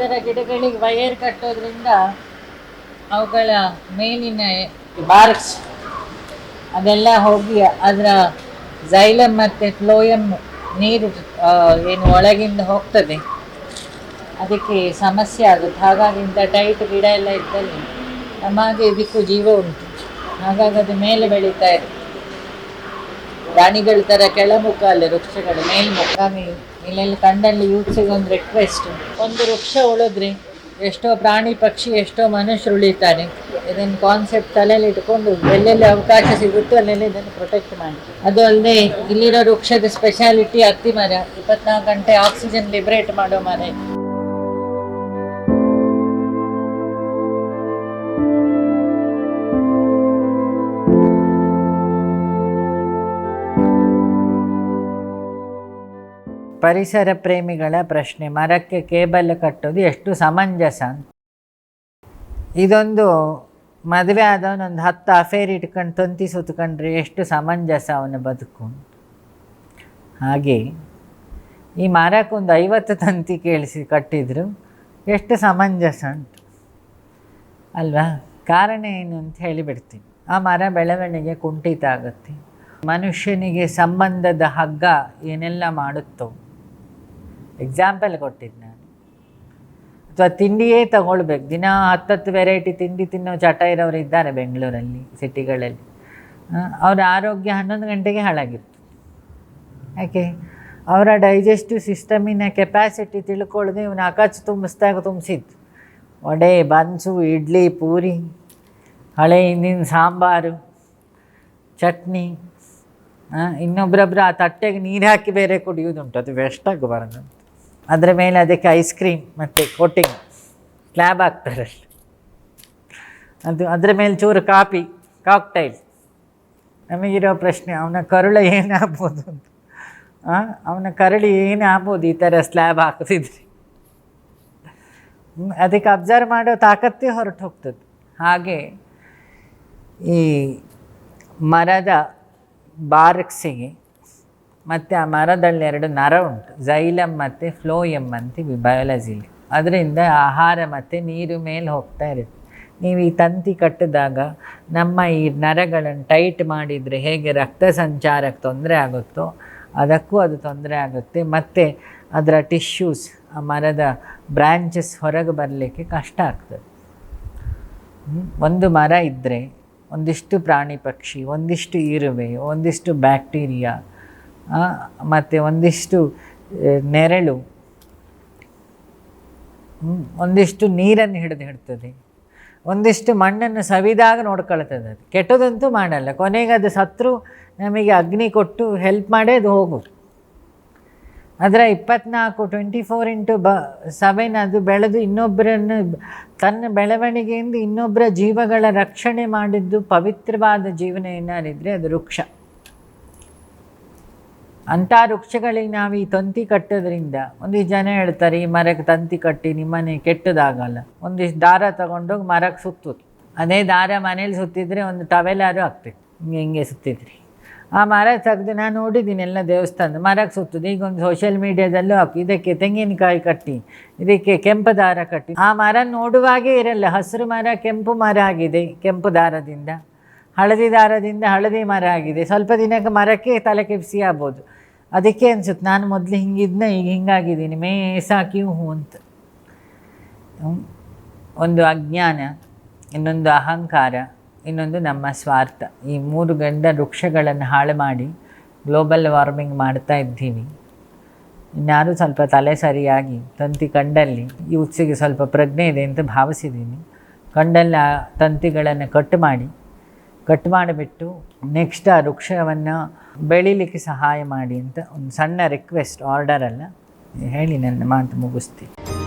ಥರ ಗಿಡಗಳಿಗೆ ವೈರ್ ಕಟ್ಟೋದ್ರಿಂದ ಅವುಗಳ ಮೇಲಿನ ಬಾರ್ಕ್ಸ್ ಅದೆಲ್ಲ ಹೋಗಿ ಅದರ ಜೈಲಮ್ ಮತ್ತು ಫ್ಲೋಯಮ್ ನೀರು ಏನು ಒಳಗಿಂದ ಹೋಗ್ತದೆ. ಅದಕ್ಕೆ ಸಮಸ್ಯೆ ಆಗುತ್ತೆ. ಹಾಗಾಗಿ ಇಂಥ ಟೈಟ್ ಗಿಡ ಎಲ್ಲ ಇದ್ದಲ್ಲಿ ನಮಗೆ ಇದಕ್ಕೂ ಜೀವ ಉಂಟು. ಹಾಗಾಗಿ ಅದು ಮೇಲೆ ಬೆಳೀತಾ ಇದೆ. ಪ್ರಾಣಿಗಳ ಥರ ಕೆಳಮುಖ ಅಲ್ಲ, ವೃಕ್ಷಗಳು ಮೇಲ್ಮುಖ. ಇಲ್ಲೆಲ್ಲಿ ತಂಡಲ್ಲಿ ಯೂತ್ಸಿಗೆ ಒಂದು ರಿಕ್ವೆಸ್ಟ್ ಒಂದು ವೃಕ್ಷ ಉಳಿದ್ರೆ, ಎಷ್ಟೋ ಪ್ರಾಣಿ ಪಕ್ಷಿ, ಎಷ್ಟೋ ಮನುಷ್ಯರು ಉಳಿತಾರೆ ಇದನ್ನು ಕಾನ್ಸೆಪ್ಟ್ ತಲೆಯಲ್ಲಿ ಇಟ್ಕೊಂಡು ಎಲ್ಲೆಲ್ಲಿ ಅವಕಾಶ ಸಿಗುತ್ತೋ ಅಲ್ಲೆಲ್ಲ ಇದನ್ನು ಪ್ರೊಟೆಕ್ಟ್ ಮಾಡಿ. ಅದು ಅಲ್ಲದೆ ಇಲ್ಲಿರೋ ವೃಕ್ಷದ ಸ್ಪೆಷಾಲಿಟಿ ಹತ್ತಿ ಮರ. ಇಪ್ಪತ್ನಾಲ್ಕು ಗಂಟೆ ಆಕ್ಸಿಜನ್ ಲಿಬ್ರೇಟ್ ಮಾಡೋ ಮರ ಪರಿಸರ ಪ್ರೇಮಿಗಳ ಪ್ರಶ್ನೆ. ಮರಕ್ಕೆ ಕೇಬಲ್ ಕಟ್ಟೋದು ಎಷ್ಟು ಸಮಂಜಸ ಇದೊಂದು ಮದುವೆ ಆದವನೊಂದು ಹತ್ತು ಅಫೇರ್ ಇಟ್ಕೊಂಡು ತಂತಿ ಸುತ್ಕೊಂಡ್ರೆ ಎಷ್ಟು ಸಮಂಜಸ ಅವನ ಬದುಕು ಹಾಗೆ ಈ ಮರಕ್ಕೊಂದು ಐವತ್ತು ತಂತಿ ಕೇಳಿಸಿ ಕಟ್ಟಿದ್ರು ಎಷ್ಟು ಸಮಂಜಸ ಉಂಟು ಅಲ್ವಾ? ಕಾರಣ ಏನು ಅಂತ ಹೇಳಿಬಿಡ್ತೀನಿ. ಆ ಮರ ಬೆಳವಣಿಗೆ ಕುಂಠಿತ ಆಗುತ್ತೆ. ಮನುಷ್ಯನಿಗೆ ಸಂಬಂಧದ ಹಗ್ಗ ಏನೆಲ್ಲ ಮಾಡುತ್ತೋ ಎಕ್ಸಾಂಪಲ್ ಕೊಟ್ಟಿದ್ದು ನಾನು. ಅಥವಾ ತಿಂಡಿಯೇ ತಗೊಳ್ಬೇಕು. ದಿನ ಹತ್ತತ್ತು ವೆರೈಟಿ ತಿಂಡಿ ತಿನ್ನೋ ಚಟ ಇರೋರು ಇದ್ದಾರೆ ಬೆಂಗಳೂರಲ್ಲಿ, ಸಿಟಿಗಳಲ್ಲಿ. ಅವರ ಆರೋಗ್ಯ ಹನ್ನೊಂದು ಗಂಟೆಗೆ ಹಾಳಾಗಿತ್ತು. ಯಾಕೆ? ಅವರ ಡೈಜೆಸ್ಟಿವ್ ಸಿಸ್ಟಮಿನ ಕೆಪ್ಯಾಸಿಟಿ ತಿಳ್ಕೊಳ್ಳದೆ ಇವನು ಅಕಚ್ ತುಂಬಿಸ್ದಾಗ ತುಂಬಿಸಿದ್ದು. ವಡೆ, ಬನ್ಸು, ಇಡ್ಲಿ, ಪೂರಿ, ಹಳೆ ಹಿಂದಿನ ಸಾಂಬಾರು, ಚಟ್ನಿ. ಇನ್ನೊಬ್ಬರೊಬ್ಬರು ಆ ತಟ್ಟೆಗೆ ನೀರು ಹಾಕಿ ಬೇರೆ ಕುಡಿಯೋದುಂಟು ಅದು ವೆಸ್ಟ್ ಆಗಬಾರ್ದು ಅದರ ಮೇಲೆ ಅದಕ್ಕೆ ಐಸ್ ಕ್ರೀಮ್ ಮತ್ತು ಕೋಟಿಂಗ್ ಸ್ಲ್ಯಾಬ್ ಹಾಕ್ತಾರೆ ಅದು ಅದರ ಮೇಲೆ ಚೂರು ಕಾಫಿ ಕಾಕ್ಟೈಲ್ ನಮಗಿರೋ ಪ್ರಶ್ನೆ, ಅವನ ಕರುಳ ಏನಾಗ್ಬೋದು ಅಂತ. ಅವನ ಅವನ ಏನು ಆಗ್ಬೋದು ಈ ಥರ ಸ್ಲ್ಯಾಬ್ ಹಾಕ್ತಿದ್ರಿ ಅದಕ್ಕೆ ಅಬ್ಸರ್ವ್ ಮಾಡೋ ತಾಕತ್ತೇ ಹೊರಟು ಹೋಗ್ತದೆ. ಹಾಗೆ ಈ ಮರದ ಬಾರ್ಕ್ಸಿಗೆ ಮತ್ತು ಆ ಮರದಲ್ಲಿ ಎರಡು ನರ ಉಂಟು. ಝೈಲಮ್ ಮತ್ತು ಫ್ಲೋಯಮ್ ಅಂತೀವಿ ಬಯಾಲಜಿಲಿ. ಅದರಿಂದ ಆಹಾರ ಮತ್ತು ನೀರು ಮೇಲೆ ಹೋಗ್ತಾ ಇರುತ್ತೆ. ನೀವು ಈ ತಂತಿ ಕಟ್ಟಿದಾಗ ನಮ್ಮ ಈ ನರಗಳನ್ನು ಟೈಟ್ ಮಾಡಿದರೆ ಹೇಗೆ ರಕ್ತ ಸಂಚಾರಕ್ಕೆ ತೊಂದರೆ ಆಗುತ್ತೋ ಅದಕ್ಕೂ ಅದು ತೊಂದರೆ ಆಗುತ್ತೆ. ಮತ್ತು ಅದರ ಟಿಶ್ಯೂಸ್ ಆ ಮರದ ಬ್ರ್ಯಾಂಚಸ್ ಹೊರಗೆ ಬರಲಿಕ್ಕೆ ಕಷ್ಟ ಆಗ್ತದೆ. ಒಂದು ಮರ ಇದ್ದರೆ ಒಂದಿಷ್ಟು ಪ್ರಾಣಿ ಪಕ್ಷಿ, ಒಂದಿಷ್ಟು ಇರುವೆ, ಒಂದಿಷ್ಟು ಬ್ಯಾಕ್ಟೀರಿಯಾ ಮತ್ತು ಒಂದಿಷ್ಟು ನೆರಳು? ಒಂದಿಷ್ಟು ನೀರನ್ನು ಹಿಡಿದು ಹಿಡ್ತದೆ. ಒಂದಿಷ್ಟು ಮಣ್ಣನ್ನು ಸವಿದಾಗ ನೋಡ್ಕೊಳ್ತದೆ ಅದು. ಕೆಟ್ಟದಂತೂ ಮಾಡಲ್ಲ. ಕೊನೆಗೆ ಅದು ಸತ್ರು ನಮಗೆ ಅಗ್ನಿ ಕೊಟ್ಟು ಹೆಲ್ಪ್ ಮಾಡೇ ಅದು ಹೋಗು. ಅದರ ಇಪ್ಪತ್ನಾಲ್ಕು ಟ್ವೆಂಟಿ ಫೋರ್ ಇಂಟು ಬ ಸೆವೆನ್ ಅದು ಬೆಳೆದು ಇನ್ನೊಬ್ಬರನ್ನು, ತನ್ನ ಬೆಳವಣಿಗೆಯಿಂದ ಇನ್ನೊಬ್ಬರ ಜೀವಗಳ ರಕ್ಷಣೆ ಮಾಡಿದ್ದು ಪವಿತ್ರವಾದ ಜೀವನ ಏನಾರಿದ್ರೆ ಅದು ವೃಕ್ಷ. ಅಂಥ ವೃಕ್ಷಗಳಿಗೆ ನಾವು ಈ ತಂತಿ ಕಟ್ಟೋದ್ರಿಂದ ಒಂದಿಷ್ಟು ಜನ ಹೇಳ್ತಾರೆ, ಈ ಮರಕ್ಕೆ ತಂತಿ ಕಟ್ಟಿ ನಿಮ್ಮನೆ ಕೆಟ್ಟದಾಗಲ್ಲ. ಒಂದಿಷ್ಟು ದಾರ ತಗೊಂಡೋಗಿ ಮರಕ್ಕೆ ಸುತ್ತೋದು. ಅದೇ ದಾರ ಮನೇಲಿ ಸುತ್ತಿದ್ರೆ ಒಂದು ಟವೆಲಾರು ಆಗ್ತಿತ್ತು ಹಿಂಗೆ ಹಿಂಗೆ ಸುತ್ತಿದ್ರಿ. ಆ ಮರ ತೆಗೆದು ನಾನು ನೋಡಿದ್ದೀನಿ ಎಲ್ಲ ದೇವಸ್ಥಾನ ಮರಕ್ಕೆ ಸುತ್ತದೆ. ಈಗ ಒಂದು ಸೋಷಿಯಲ್ ಮೀಡಿಯಾದಲ್ಲೂ ಹಾಕಿ, ಇದಕ್ಕೆ ತೆಂಗಿನಕಾಯಿ ಕಟ್ಟಿ, ಇದಕ್ಕೆ ಕೆಂಪು ದಾರ ಕಟ್ಟಿ. ಆ ಮರ ನೋಡುವಾಗೇ ಇರಲ್ಲ. ಹಸಿರು ಮರ, ಕೆಂಪು ಮರ ಆಗಿದೆ ಕೆಂಪು ದಾರದಿಂದ. ಹಳದಿ ದಾರದಿಂದ ಹಳದಿ ಮರ ಆಗಿದೆ. ಸ್ವಲ್ಪ ದಿನಕ್ಕೆ ಮರಕ್ಕೆ ತಲೆ ಕೆಪ್ಸಿ ಆಗ್ಬೋದು. ಅದಕ್ಕೆ ಅನ್ಸುತ್ತೆ, ನಾನು ಮೊದಲು ಹಿಂಗಿದ್ನ ಈಗ ಹಿಂಗಾಗಿದ್ದೀನಿ ಮೇಸಾಕಿ ಹೂ ಅಂತ. ಒಂದು ಅಜ್ಞಾನ, ಇನ್ನೊಂದು ಅಹಂಕಾರ, ಇನ್ನೊಂದು ನಮ್ಮ ಸ್ವಾರ್ಥ. ಈ ಮೂರು ಗಂಡ ವೃಕ್ಷಗಳನ್ನು ಹಾಳು ಮಾಡಿ ಗ್ಲೋಬಲ್ ವಾರ್ಮಿಂಗ್ ಮಾಡ್ತಾ ಇದ್ದೀವಿ. ಇನ್ನಾರು ಸ್ವಲ್ಪ ತಲೆ ಸರಿಯಾಗಿ, ತಂತಿ ಕಂಡಲ್ಲಿ, ಈ ಯೂತ್ಸಿಗೆ ಸ್ವಲ್ಪ ಪ್ರಜ್ಞೆ ಇದೆ ಅಂತ ಭಾವಿಸಿದ್ದೀನಿ. ಕಂಡಲ್ಲಿ ಆ ತಂತಿಗಳನ್ನು ಕಟ್ ಮಾಡಿ ಕಟ್ ಮಾಡಿಬಿಟ್ಟು ನೆಕ್ಸ್ಟ್ ಆ ವೃಕ್ಷವನ್ನು ಬೆಳೀಲಿಕ್ಕೆ ಸಹಾಯ ಮಾಡಿ ಅಂತ ಒಂದು ಸಣ್ಣ ರಿಕ್ವೆಸ್ಟ್ ಆರ್ಡರ್ ಅಲ್ಲ. ಹೇಳಿ, ನನ್ನ ಮಾತು ಮುಗಿಸ್ತೀನಿ.